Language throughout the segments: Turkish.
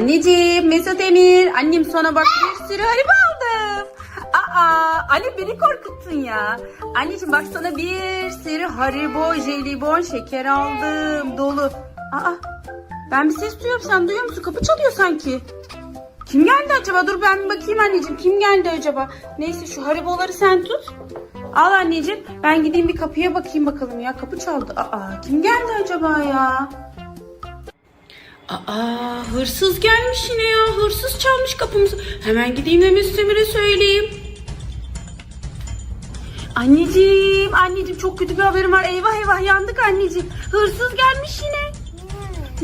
Anneciğim Mesut Emir annem sana bak bir sürü haribo aldım. Aa anne beni korkuttun ya. Anneciğim bak sana bir sürü haribo, jelibon, şeker aldım dolu. Aa ben bir ses duyuyorum sen duyuyor musun? Kapı çalıyor sanki. Kim geldi acaba? Dur ben bakayım anneciğim. Kim geldi acaba? Neyse şu hariboları sen tut. Al anneciğim. Ben gideyim bir kapıya bakayım bakalım ya. Kapı çaldı. Aa kim geldi acaba ya? Aa hırsız gelmiş yine ya. Hırsız çalmış kapımızı. Hemen gideyim de Mesut Emir'e söyleyeyim. Anneciğim, anneciğim çok kötü bir haberim var. Eyvah eyvah yandık anneciğim. Hırsız gelmiş yine.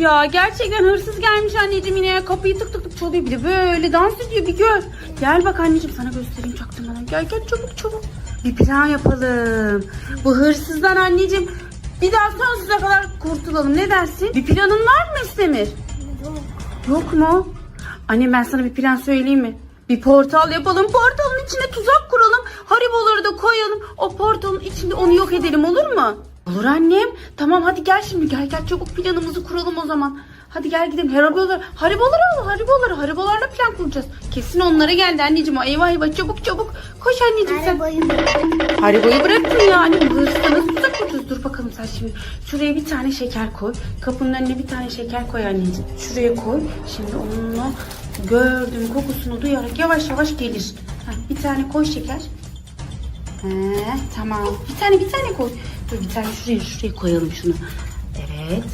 Ya gerçekten hırsız gelmiş anneciğim yine. Kapıyı tık tık tık çalıyor bir de böyle dans ediyor bir gör. Gel bak anneciğim sana göstereyim çaktırmadan. Gel gel çabuk çabuk. Bir plan yapalım. Bu hırsızdan anneciğim bir daha sonsuza kadar kurtulalım. Ne dersin? Bir planın var mı İstemir? Yok mu? Anne ben sana bir plan söyleyeyim mi? Bir portal yapalım. Portalın içine tuzak kuralım. Hariboları da koyalım. O portalın içinde onu yok edelim olur mu? Olur annem. Tamam hadi gel şimdi. Gel gel çabuk planımızı kuralım o zaman. Hadi gel gidelim. Hariboları, hariboları al. Hariboları. Haribolarla plan kuracağız. Kesin onlara geldi anneciğim. Eyvah eyvah çabuk çabuk. Koş anneciğim sen. Haribo'yu bıraktın yani. Hırsınız tuzak kuracağız. Sen şimdi. Şuraya bir tane şeker koy. Kapının önüne bir tane şeker koy anneciğim. Şuraya koy. Şimdi onunla gördüğüm kokusunu duyarak yavaş yavaş gelir. Heh, bir tane koy şeker. He, tamam. Bir tane bir tane koy. Dur bir tane şuraya şuraya koyalım şunu. Evet.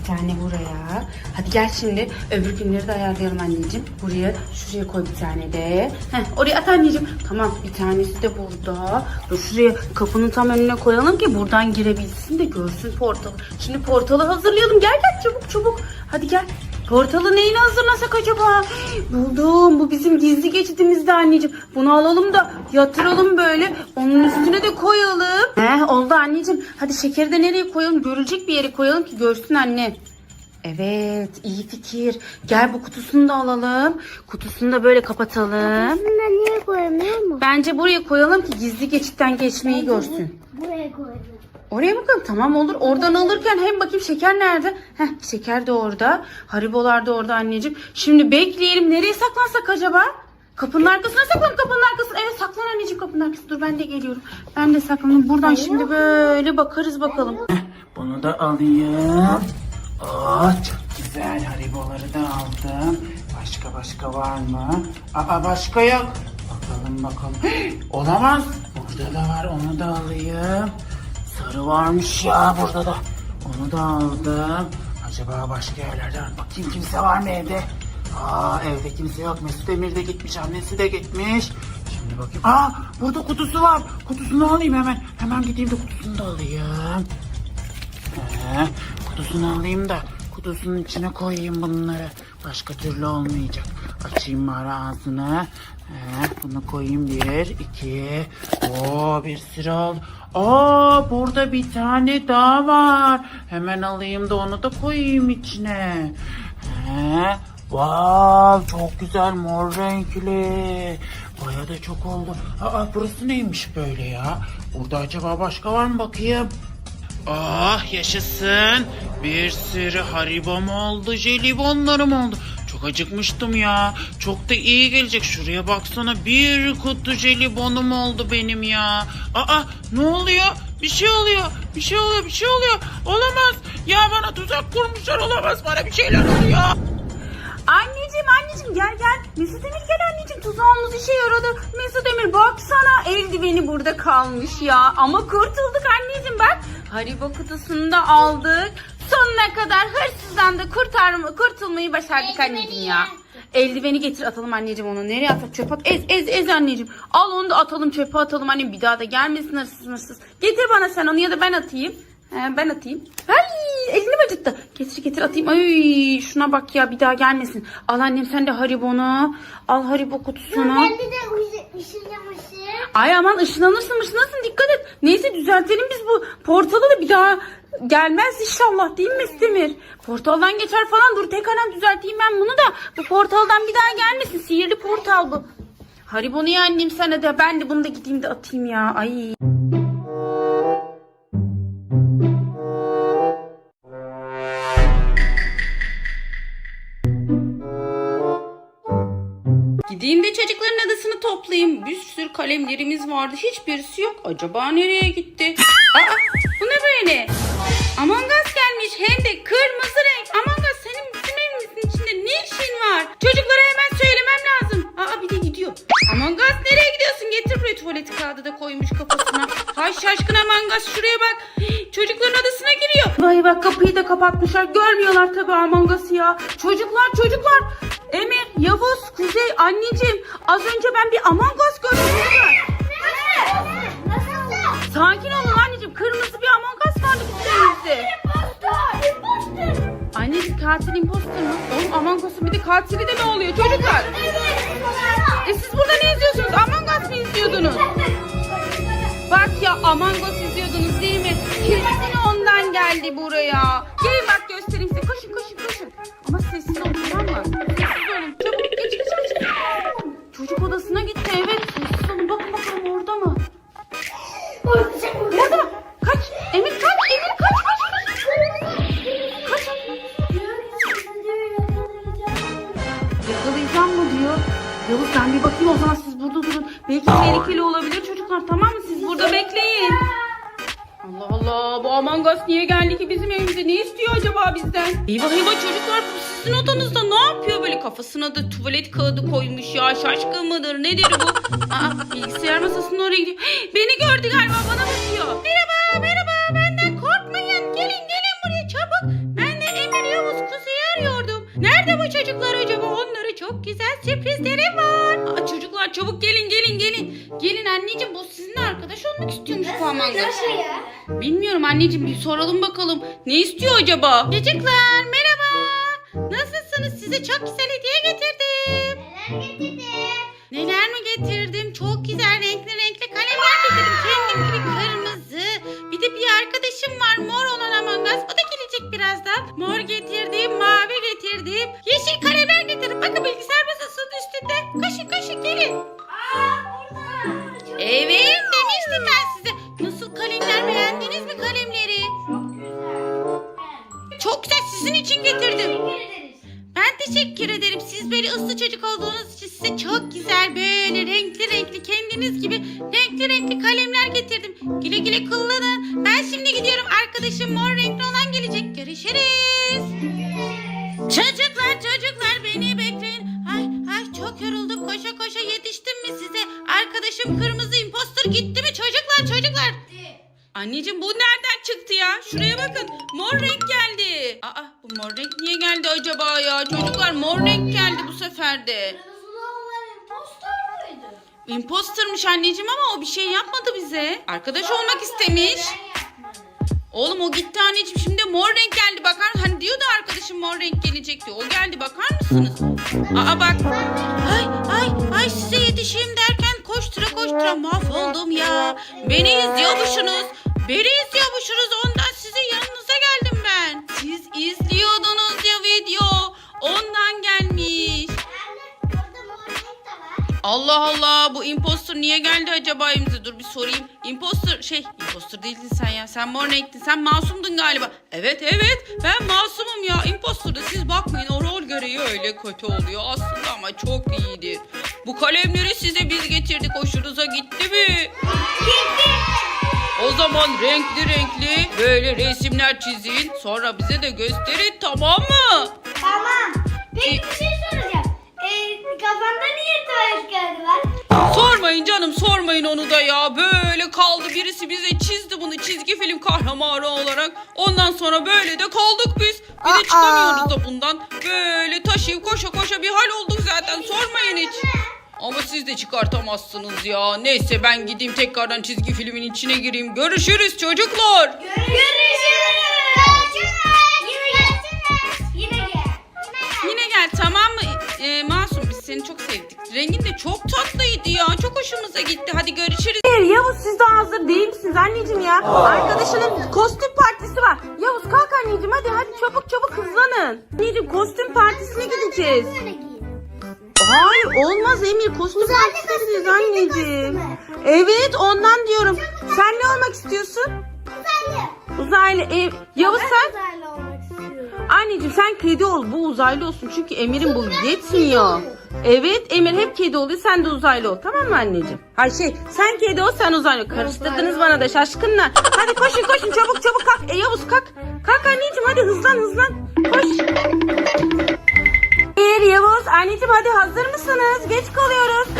bir tane buraya. Hadi gel şimdi öbür günleri de ayarlayalım anneciğim. Buraya şuraya koy bir tane de. Heh, oraya at anneciğim. Tamam bir tanesi de burada. Dur şuraya kapının tam önüne koyalım ki buradan girebilsin de görsün portalı. Şimdi portalı hazırlayalım. Gel gel çabuk çabuk. Hadi gel. Portalı neyini hazırlasak acaba? Buldum. Bu bizim gizli geçitimizde anneciğim. Bunu alalım da yatıralım böyle. Onun üstüne de koyalım. He oldu anneciğim. Hadi şekeri de nereye koyalım? Görülecek bir yere koyalım ki görsün anne. Evet iyi fikir. Gel bu kutusunu da alalım. Kutusunu da böyle kapatalım. Aslında niye koyamıyor mu? Bence buraya koyalım ki gizli geçitten geçmeyi görsün. Buraya koyalım. Oraya bakalım tamam olur. Oradan alırken hem bakayım şeker nerede? Heh şeker de orada. Haribolar da orada anneciğim. Şimdi bekleyelim. Nereye saklansak acaba? Kapının arkasına saklan kapının arkasına. Evet saklan anneciğim kapının arkasına. Dur ben de geliyorum. Ben de saklanayım. Buradan şimdi böyle bakarız bakalım. Bunu da alayım. Oh, çok güzel hariboları da aldım. Başka başka var mı? Aa başka yok. Bakalım bakalım. Olamaz. Burada da var onu da alayım. Sarı varmış ya burada da. Onu da aldım. Acaba başka yerlerde var. Bakayım kimse var mı evde? Aa evde kimse yok. Mesut Emir de gitmiş. Annesi de gitmiş. Şimdi bakayım. Aa burada kutusu var. Kutusunu alayım hemen. Hemen gideyim de kutusunu da alayım. Ee, kutusunu alayım da kutusunun içine koyayım bunları. Başka türlü olmayacak. Açayım bari ağzını. Ee, bunu koyayım bir, iki. Oo bir sürü oldu. Aa burada bir tane daha var. Hemen alayım da onu da koyayım içine. Ee, Wow, çok güzel mor renkli. Baya da çok oldu. Aa burası neymiş böyle ya? Burada acaba başka var mı bakayım? Ah yaşasın. Bir sürü haribom oldu, jelibonlarım oldu. Çok acıkmıştım ya. Çok da iyi gelecek. Şuraya baksana bir kutu jelibonum oldu benim ya. Aa ne oluyor? Bir şey oluyor. Bir şey oluyor. Bir şey oluyor. Olamaz. Ya bana tuzak kurmuşlar. Olamaz. Bana bir şeyler oluyor. Anneciğim anneciğim gel gel. Mesut Emir gel anneciğim tuzağımız işe yaradı. Mesut Emir baksana eldiveni burada kalmış ya. Ama kurtulduk anneciğim bak. Haribo kutusunu da aldık. Sonuna kadar hırsızdan da kurtarma, kurtulmayı başardık anneciğim ya. Eldiveni getir atalım anneciğim onu. Nereye atalım? Çöpe at. Ez ez ez anneciğim. Al onu da atalım çöpe atalım annem. Bir daha da gelmesin hırsız hırsız. Getir bana sen onu ya da ben atayım. He, ben atayım. Ay elini mi acıttı? Getir getir atayım. Ay şuna bak ya bir daha gelmesin. Al annem sen de haribonu. Al haribo kutusunu. Ben de de ışınlamışım. Ay aman ışınlanırsın ışınlanırsın dikkat et. Neyse düzeltelim biz bu portalı da bir daha gelmez inşallah değil mi Demir? Portaldan geçer falan dur tek hemen düzelteyim ben bunu da. Bu portaldan bir daha gelmesin sihirli portal bu. Haribonu ya annem sana da ben de bunu da gideyim de atayım ya. Ay. Toplayayım. Bir sürü kalemlerimiz vardı. Hiçbirisi yok. Acaba nereye gitti? Aa, bu ne böyle? Among Us gelmiş. Hem de kırmızı renk. Among Us senin bizim evimizin içinde ne işin var? Çocuklara hemen söylemem lazım. Aa bir de gidiyor. Among Us nereye gidiyorsun? Getir buraya tuvalet kağıdı da koymuş kafasına. Hay şaşkın Among Us şuraya bak. Çocukların adasına giriyor. Vay bak kapıyı da kapatmışlar. Görmüyorlar tabii Among Us'ı ya. Çocuklar çocuklar. Emir, Yavuz, Kuzey, anneciğim. Az önce ben bir Among Us gördüm. Sakin olun anneciğim. Kırmızı bir Among Us vardı! Impostor! Anneciğim katil imposter mı? Oğlum Among Us'un bir de katili de ne oluyor çocuklar? E siz burada ne izliyorsunuz? Among Us mı izliyordunuz? Bak ya Among Us izliyordunuz değil mi? Kesin ondan geldi buraya. Gelin Eyvah eyvah çocuklar bu sizin odanızda ne yapıyor böyle kafasına da tuvalet kağıdı koymuş ya şaşkın mıdır nedir bu? Aa bilgisayar masasının oraya gidiyor. Hey, Beni gördü galiba bana bakıyor. Merhaba merhaba benden korkmayın gelin gelin buraya çabuk. Ben de Emir Yavuz Kuzey'i arıyordum. Nerede bu çocuklar acaba? Onlara çok güzel sürprizlerim var. Aa, çocuklar çabuk gelin gelin gelin. Gelin anneciğim bu sizinle arkadaş olmak istiyormuş bu Us. Nasıl ya? Bilmiyorum anneciğim bir soralım bakalım. Ne istiyor acaba? Çocuklar merhaba. Nasılsınız? Size çok güzel hediye getirdim. Neler getirdin? Teşekkür ederim. Siz böyle ıslı çocuk olduğunuz için size çok güzel böyle renkli renkli kendiniz gibi renkli renkli kalemler getirdim. Güle güle kullanın. Ben şimdi gidiyorum. Arkadaşım mor renkli olan gelecek. Görüşürüz. Çocuklar çocuklar beni bekleyin. Ay ay çok yoruldum. Koşa koşa yetiştim mi size? Arkadaşım kırmızı Anneciğim bu nereden çıktı ya? Şuraya bakın. Mor renk geldi. Aa bu mor renk niye geldi acaba ya? Çocuklar mor renk geldi bu sefer de. Impostermış anneciğim ama o bir şey yapmadı bize. Arkadaş olmak istemiş. Oğlum o gitti anneciğim şimdi mor renk geldi bakar Hani diyordu arkadaşım mor renk gelecekti. O geldi bakar mısınız? Aa bak. Ay ay ay size yetişeyim derken koştura koştura mahvoldum ya. Beni izliyormuşsunuz. Beni izliyormuşsunuz ondan sizin yanınıza geldim ben. Siz izliyordunuz ya video. Ondan gelmiş. Allah Allah bu imposter niye geldi acaba evimize? Dur bir sorayım. Imposter şey imposter değildin sen ya. Sen mor renktin. Sen masumdun galiba. Evet evet ben masumum ya. Imposter'da siz bakmayın o rol gereği öyle kötü oluyor aslında ama çok iyidir. Bu kalemleri size biz getirdik. Hoşunuza gitti mi? O zaman renkli renkli böyle resimler çizin. Sonra bize de gösterin tamam mı? Tamam. Peki bir şey soracağım. Ee, kafanda niye tuvalet kağıdı var? Sormayın canım sormayın onu da ya. Böyle kaldı birisi bize çizdi bunu çizgi film kahramanı olarak. Ondan sonra böyle de kaldık biz. Bir de çıkamıyoruz da bundan. Böyle taşıyıp koşa koşa bir hal olduk zaten sormayın hiç. Ama siz de çıkartamazsınız ya. Neyse ben gideyim tekrardan çizgi filmin içine gireyim. Görüşürüz çocuklar. Görüşürüz. Yine gel. Yine gel tamam mı? Ee, Masum biz seni çok sevdik. Rengin de çok tatlıydı ya. Çok hoşumuza gitti. Hadi görüşürüz. Yavuz siz daha hazır değil misiniz anneciğim ya? Arkadaşının kostüm partisi var. Yavuz kalk anneciğim hadi hadi çabuk çabuk hızlanın. Anneciğim kostüm partisine gideceğiz. Hayır olmaz Emir kostüm partisine gideceğiz anneciğim. Evet ondan diyorum. Sen ne olmak istiyorsun? Uzaylı. Uzaylı. ev. Yavuz sen? Uzaylı olmak istiyorum. Anneciğim sen kedi ol bu uzaylı olsun çünkü Emir'in bu yetmiyor. Evet Emir hep kedi oluyor sen de uzaylı ol tamam mı anneciğim? Hayır şey sen kedi ol sen uzaylı. Karıştırdınız bana da şaşkınlar. Hadi koşun koşun çabuk çabuk kalk. E Yavuz kalk. Kalk anneciğim hadi hızlan hızlan. Koş. Bir Yavuz anneciğim hadi hazır mısınız? Geç kalıyoruz.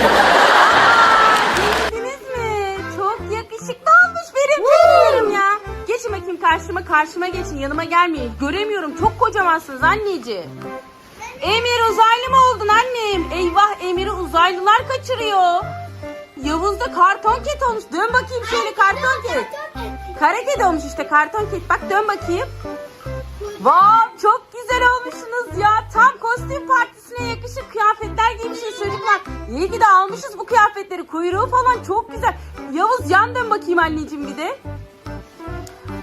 Geldiniz mi? Çok yakışıklı olmuş benim kedilerim ya. Geçin bakayım karşıma karşıma geçin yanıma gelmeyin. Göremiyorum çok kocamansınız anneciğim. Emir uzaylı mı oldun annem? Eyvah Emir'i uzaylılar kaçırıyor. Yavuz da karton ket olmuş. Dön bakayım şöyle karton ket. Kara kedi olmuş işte karton ket. Bak dön bakayım. Vav çok güzel olmuşsunuz ya. Tam kostüm partisine yakışır kıyafetler giymişsiniz çocuklar. İyi ki de almışız bu kıyafetleri. Kuyruğu falan çok güzel. Yavuz yan dön bakayım anneciğim bir de.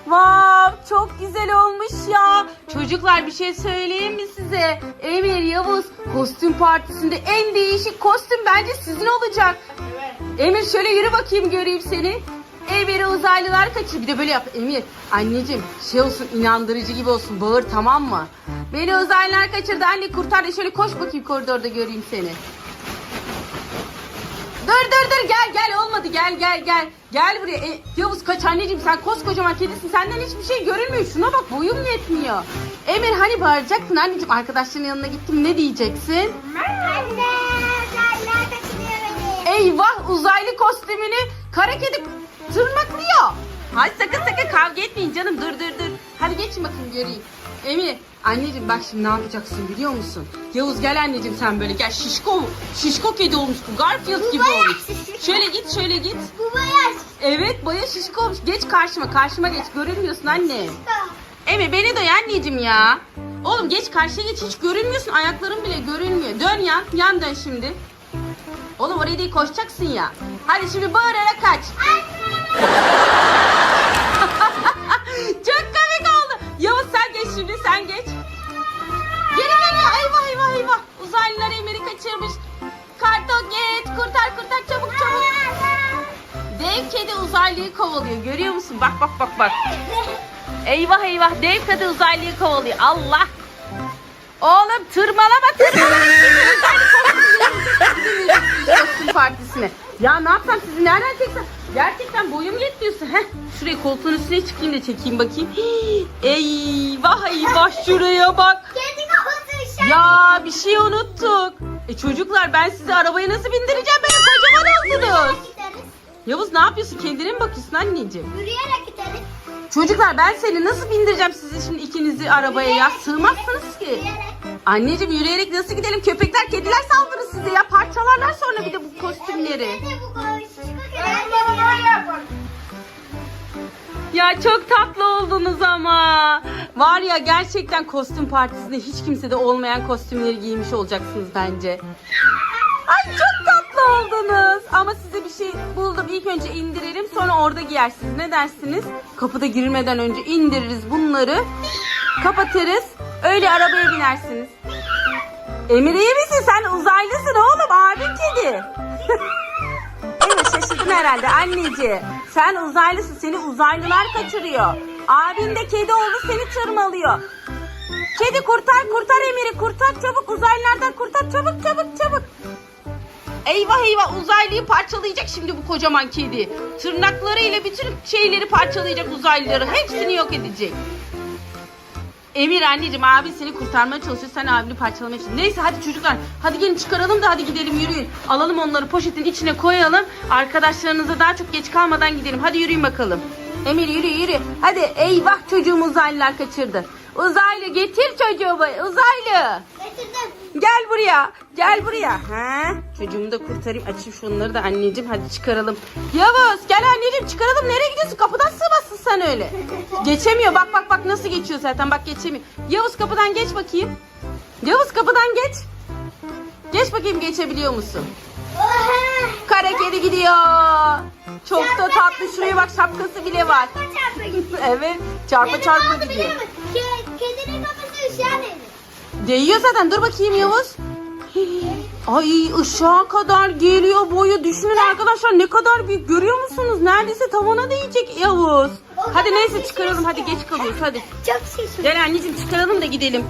Vav çok güzel olmuş ya. Çocuklar bir şey söyleyeyim mi size? Emir Yavuz kostüm partisinde en değişik kostüm bence sizin olacak. Emir şöyle yürü bakayım göreyim seni. Emir'i uzaylılar kaçır. Bir de böyle yap. Emir anneciğim şey olsun inandırıcı gibi olsun. Bağır tamam mı? Beni uzaylılar kaçırdı. Anne kurtar da şöyle koş bakayım koridorda göreyim seni. Dur dur dur gel gel olmadı gel gel gel. Gel buraya. E, Yavuz kaç anneciğim sen koskocaman kedisin. Senden hiçbir şey görünmüyor. Şuna bak boyum yetmiyor. Emir hani bağıracaktın anneciğim arkadaşların yanına gittim ne diyeceksin? Anne, uzaylılar kaçırıyor beni. Eyvah uzaylı kostümünü kara kedi tırmaklıyor. Hadi sakın sakın kavga etmeyin canım dur dur dur. Hadi geçin bakayım göreyim. Emir anneciğim bak şimdi ne yapacaksın biliyor musun? Yavuz gel anneciğim sen böyle gel şişko şişko kedi olmuş bu Garfield gibi bayağı olmuş. şişko. Şöyle git şöyle git. Bu bayağı Evet baya şişko olmuş. Geç karşıma karşıma geç görünmüyorsun anne. şişko. Emi beni de anneciğim ya. Oğlum geç karşıya geç hiç görünmüyorsun ayakların bile görünmüyor. Dön yan yan dön şimdi. Oğlum oraya değil koşacaksın ya. Hadi şimdi bağırarak kaç. Çok uzaylıyı kovalıyor görüyor musun? Bak bak bak bak. Eyvah eyvah dev kedi uzaylıyı kovalıyor. Allah. Oğlum tırmalama tırmalama. Kostüm partisine. Ya ne yapsam sizi nereden çeksem? Gerçekten boyum yetmiyorsa. Heh, şuraya koltuğun üstüne çıkayım da çekeyim bakayım. Hii, Eyvah eyvah şuraya bak. Kafası. Ya bir şey unuttuk. E çocuklar ben sizi arabaya nasıl bindireceğim? Böyle kocaman oldunuz. Yürüyerek. Yavuz ne yapıyorsun? Kendine mi bakıyorsun anneciğim? Yürüyerek gideriz. Çocuklar ben seni nasıl bindireceğim sizi şimdi ikinizi arabaya ya? Sığmazsınız ki. Yürüyerek. Anneciğim yürüyerek nasıl gidelim? Köpekler, kediler saldırır size ya. Parçalarlar sonra bir de bu kostümleri. Ya çok tatlı oldunuz ama. Var ya gerçekten kostüm partisinde hiç kimsede olmayan kostümleri giymiş olacaksınız bence. Ay çok tatlı oldunuz. Ama bir şey buldum. İlk önce indirelim sonra orada giyersiniz. Ne dersiniz? Kapıda girilmeden önce indiririz bunları. Kapatırız. Öyle arabaya binersiniz. Emir misin? Sen uzaylısın oğlum. Abin kedi. Evet şaşırdın herhalde anneciğim. Sen uzaylısın. Seni uzaylılar kaçırıyor. Abin de kedi oldu seni tırmalıyor. Kedi kurtar kurtar Emir'i kurtar çabuk uzaylılardan kurtar çabuk çabuk çabuk. Eyvah eyvah uzaylıyı parçalayacak şimdi bu kocaman kedi. Tırnaklarıyla bütün şeyleri parçalayacak uzaylıları. Hepsini yok edecek. Emir anneciğim abi seni kurtarmaya çalışıyor. Sen abini parçalamaya çalışıyorsun. Neyse hadi çocuklar. Hadi gelin çıkaralım da hadi gidelim yürüyün. Alalım onları poşetin içine koyalım. Arkadaşlarınıza daha çok geç kalmadan gidelim. Hadi yürüyün bakalım. Emir yürü yürü. Hadi eyvah çocuğumu uzaylılar kaçırdı. Uzaylı getir çocuğumu. Uzaylı. Gel buraya. Gel buraya. Ha? Çocuğumu da kurtarayım. Açayım şunları da anneciğim. Hadi çıkaralım. Yavuz gel anneciğim çıkaralım. Nereye gidiyorsun? Kapıdan sığmazsın sen öyle. Geçemiyor. Bak bak bak nasıl geçiyor zaten. Bak geçemiyor. Yavuz kapıdan geç bakayım. Yavuz kapıdan geç. Geç bakayım geçebiliyor musun? Kara kedi gidiyor. Çok da tatlı. Şuraya bak şapkası bile var. Evet. Çarpa çarpa gidiyor. Kedinin kafası dedi. Değiyor zaten. Dur bakayım Yavuz. Ay ışığa kadar geliyor boyu. Düşünün arkadaşlar ne kadar büyük. Görüyor musunuz? Neredeyse tavana değecek Yavuz. Hadi neyse çıkaralım. Hadi geç kalıyoruz. Hadi. Çok şişmiş. Gel anneciğim çıkaralım da gidelim.